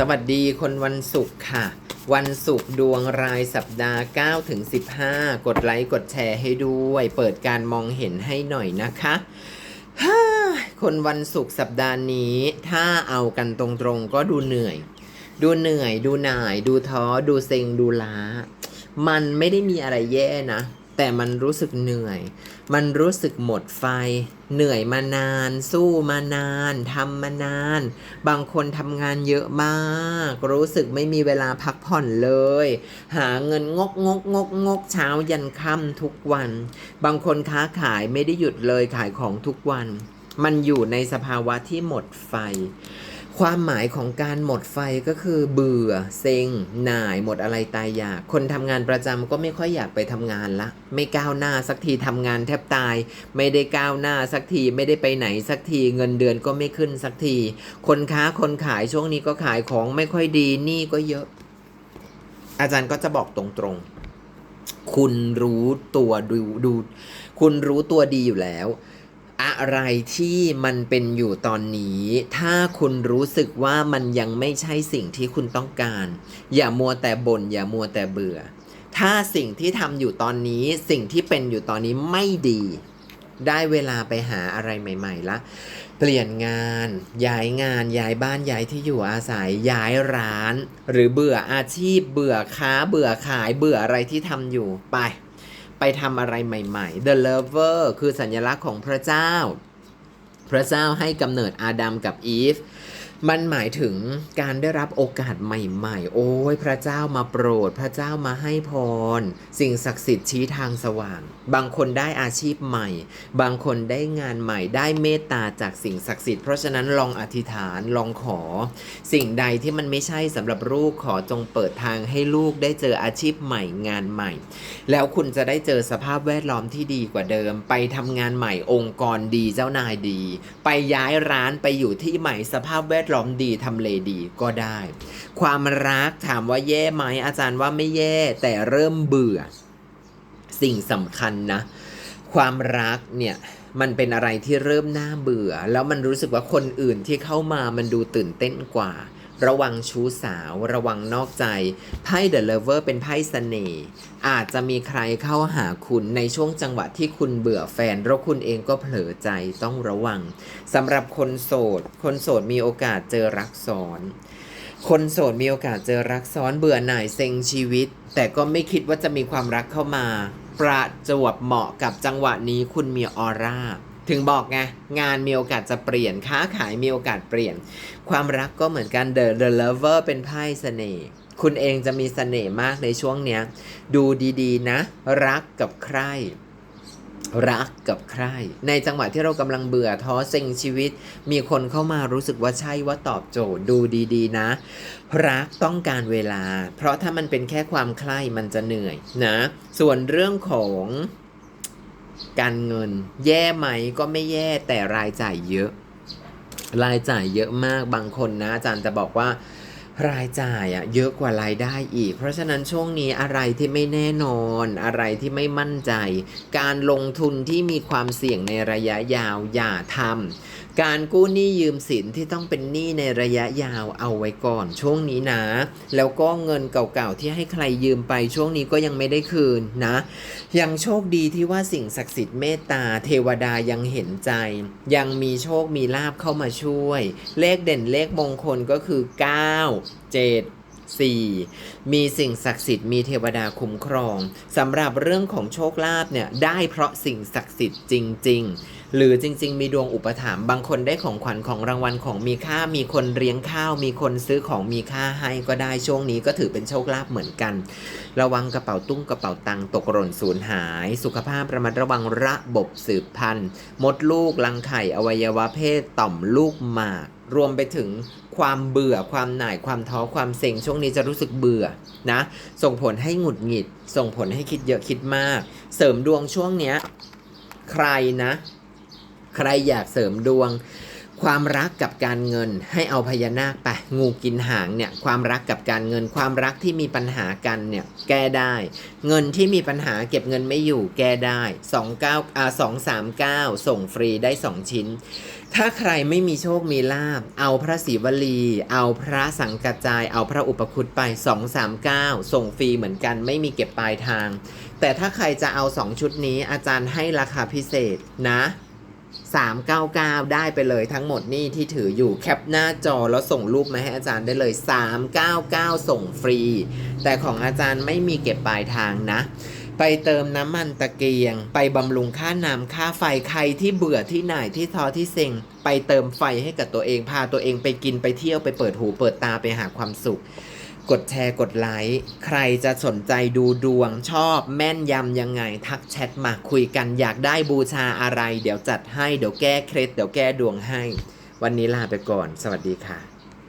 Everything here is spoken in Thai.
สวัสดีคนวันศุกร์ค่ะ วันศุกร์ดวงรายสัปดาห์9ถึง15 กดไลค์กดแชร์ให้ด้วย เปิดการมองเห็นให้หน่อยนะคะคนวันศุกร์สัปดาห์นี้ ถ้าเอากันตรงๆก็ดูเหนื่อย ดูเหนื่อย ดูหน่าย ดูท้อ ดูเซ็ง ดูล้า มันไม่ได้มีอะไรแย่นะ แต่มันรู้สึกเหนื่อย มันรู้สึกหมดไฟ เหนื่อยมานาน สู้มานานทำมานาน บางคนทำงานเยอะมาก รู้สึกไม่มีเวลาพักผ่อนเลย หาเงินงกงกงกงกเช้ายันค่ำทุกวัน บางคนค้าขายไม่ได้หยุดเลยขายของทุกวัน มันอยู่ในสภาวะที่หมดไฟ ความหมายของการหมดไฟก็คือเบื่อ เซ็ง หน่าย หมดอะไรตายอยาก คนทำงานประจำก็ไม่ค่อยอยากไปทำงานละ ไม่ก้าวหน้าสักทีทำงานแทบตาย ไม่ได้ก้าวหน้าสักที ไม่ได้ไปไหนสักที เงินเดือนก็ไม่ขึ้นสักที คนค้าคนขายช่วงนี้ก็ขายของไม่ค่อยดี หนี้ก็เยอะ อาจารย์ก็จะบอกตรงๆ คุณรู้ตัวดูดู คุณรู้ตัวดีอยู่แล้ว อะไรที่มันเป็นอยู่ตอนนี้ ถ้าคุณรู้สึกว่ามันยังไม่ใช่สิ่งที่คุณต้องการ อย่ามัวแต่บน่นอย่ามัวแต่เบื่อ ถ้าสิ่งที่ทำอยู่ตอนนี้ สิ่งที่เป็นอยู่ตอนนี้ไม่ดี ได้เวลาไปหาอะไรใหม่ๆละเปลี่ยนงาน ย้ายงาน ย้ายบ้าน ย้ายที่อยู่อาศัย ย้ายร้าน หรือเบื่ออาชีพ เบื่อค้า เบื่อขาย เบื่ออะไรที่ทำอยู่ ไป ไปทำอะไรใหม่ๆ The Lover คือสัญลักษณ์ของพระเจ้า พระเจ้าให้กำเนิดอาดัมกับอีฟ มันหมายถึงการได้รับโอกาสใหม่ๆ โอ้ยพระเจ้ามาโปรด พระเจ้ามาให้พร สิ่งศักดิ์สิทธิ์ชี้ทางสว่าง บางคนได้อาชีพใหม่ บางคนได้งานใหม่ ได้เมตตาจากสิ่งศักดิ์สิทธิ์ เพราะฉะนั้นลองอธิษฐาน ลองขอ สิ่งใดที่มันไม่ใช่สำหรับลูกขอจงเปิดทางให้ลูกได้เจออาชีพใหม่งานใหม่ แล้วคุณจะได้เจอสภาพแวดล้อมที่ดีกว่าเดิม ไปทำงานใหม่องค์กรดีเจ้านายดี ไปย้ายร้านไปอยู่ที่ใหม่สภาพแวดล้อมร้องดีทำเลดีก็ได้ ความรักถามว่าแย่ไหมอาจารย์ว่าไม่แย่แต่เริ่มเบื่อ สิ่งสำคัญนะ ความรักเนี่ยมันเป็นอะไรที่เริ่มน่าเบื่อ แล้วมันรู้สึกว่าคนอื่นที่เข้ามามันดูตื่นเต้นกว่า ระวังชู้สาว ระวังนอกใจไพ่ The Lover เป็นไพ่เสน่ห์อาจจะมีใครเข้าหาคุณในช่วงจังหวะที่คุณเบื่อแฟนแล้วคุณเองก็เผลอใจต้องระวังสำหรับคนโสด คนโสดมีโอกาสเจอรักซ้อน คนโสดมีโอกาสเจอรักซ้อนเบื่อหน่ายเซ็งชีวิต แต่ก็ไม่คิดว่าจะมีความรักเข้ามา ประจวบเหมาะกับจังหวะนี้คุณมีออร่า ถึงบอกไงงานมีโอกาสจะเปลี่ยนค้าขายมีโอกาสเปลี่ยน ความรักก็เหมือนกัน The The Lover เป็นไพ่เสน่ห์คุณเองจะมีเสน่ห์มากในช่วงเนี้ย ดูดีๆนะ รักกับใคร รักกับใคร ในจังหวะที่เรากำลังเบื่อท้อเซ็งชีวิต มีคนเข้ามารู้สึกว่าใช่ว่าตอบโจทย์ดูดีๆนะ รักต้องการเวลา เพราะถ้ามันเป็นแค่ความใคร่มันจะเหนื่อยนะ ส่วนเรื่องของ การเงิน แย่ไหมก็ไม่แย่แต่รายจ่ายเยอะ รายจ่ายเยอะมากบางคนนะอาจารย์จะบอกว่า รายจ่ายอะเยอะกว่ารายได้อีก เพราะฉะนั้นช่วงนี้อะไรที่ไม่แน่นอน อะไรที่ไม่มั่นใจ การลงทุนที่มีความเสี่ยงในระยะยาวอย่าทำการกู้หนี้ยืมสินที่ต้องเป็นหนี้ในระยะยาวเอาไว้ก่อนช่วงนี้นะ แล้วก็เงินเก่าๆที่ให้ใครยืมไปช่วงนี้ก็ยังไม่ได้คืนนะ ยังโชคดีที่ว่าสิ่งศักดิ์สิทธิ์เมตตาเทวดายังเห็นใจ ยังมีโชคมีลาบเข้ามาช่วย เลขเด่นเลขมงคลก็คือ 9 7 4มีสิ่งศักดิ์สิทธิ์มีเทวดาคุ้มครองสำหรับเรื่องของโชคลาภเนี่ยได้เพราะสิ่งศักดิ์สิทธิ์จริง ๆ หรือจริง ๆ มีดวงอุปถัมภ์บางคนได้ของขวัญของรางวัลของมีค่ามีคนเลี้ยงข้าว มีคนซื้อของมีค่าให้ก็ได้ช่วงนี้ก็ถือเป็นโชคลาภเหมือนกัน ระวังกระเป๋าตุ้งกระเป๋าตังตกหล่นสูญหาย สุขภาพระมัดระวังระบบสืบพันธุ์ มดลูกรังไข่อวัยวะเพศต่อมลูกหมากรวมไปถึง ความเบื่อความหน่ายความท้อความเซ็งช่วงนี้จะรู้สึกเบื่อนะ ส่งผลให้หงุดหงิด ส่งผลให้คิดเยอะคิดมาก เสริมดวงช่วงเนี้ย ใครนะ ใครอยากเสริมดวง ความรักกับการเงินให้เอาพญานาคไปงูกินหางเนี่ยความรักกับการเงิน ความรักที่มีปัญหากันเนี่ยแก้ได้ เงินที่มีปัญหาเก็บเงินไม่อยู่แก้ได้29อ่า239 ส่งฟรีได้ 2 ชิ้น ถ้าใครไม่มีโชคมีลาบ เอาพระศิวลี เอาพระสังกัจจาย เอาพระอุปคุตไป 239 ส่งฟรีเหมือนกันไม่มีเก็บปลายทาง แต่ถ้าใครจะเอา 2 ชุดนี้อาจารย์ให้ราคาพิเศษนะ 399 ได้ไปเลยทั้งหมดนี่ที่ถืออยู่แคปหน้าจอแล้วส่งรูปมาให้อาจารย์ได้เลย 399 ส่งฟรี แต่ของอาจารย์ไม่มีเก็บปลายทางนะ ไปเติมน้ำมันตะเกียง ไปบำรุงค่าน้ำค่าไฟใครที่เบื่อที่ไหนที่ท้อที่เซ็งไปเติมไฟให้กับตัวเองพาตัวเองไปกินไปเที่ยวไปเปิดหูเปิดตาไปหาความสุข กดแชร์กดไลค์ใครจะสนใจดูดวงชอบแม่นยำยังไง ทักแชทมาคุยกันอยากได้บูชาอะไร เดี๋ยวจัดให้เดี๋ยวแก้เคล็ดเดี๋ยวแก้ดวงให้ วันนี้ลาไปก่อน สวัสดีค่ะ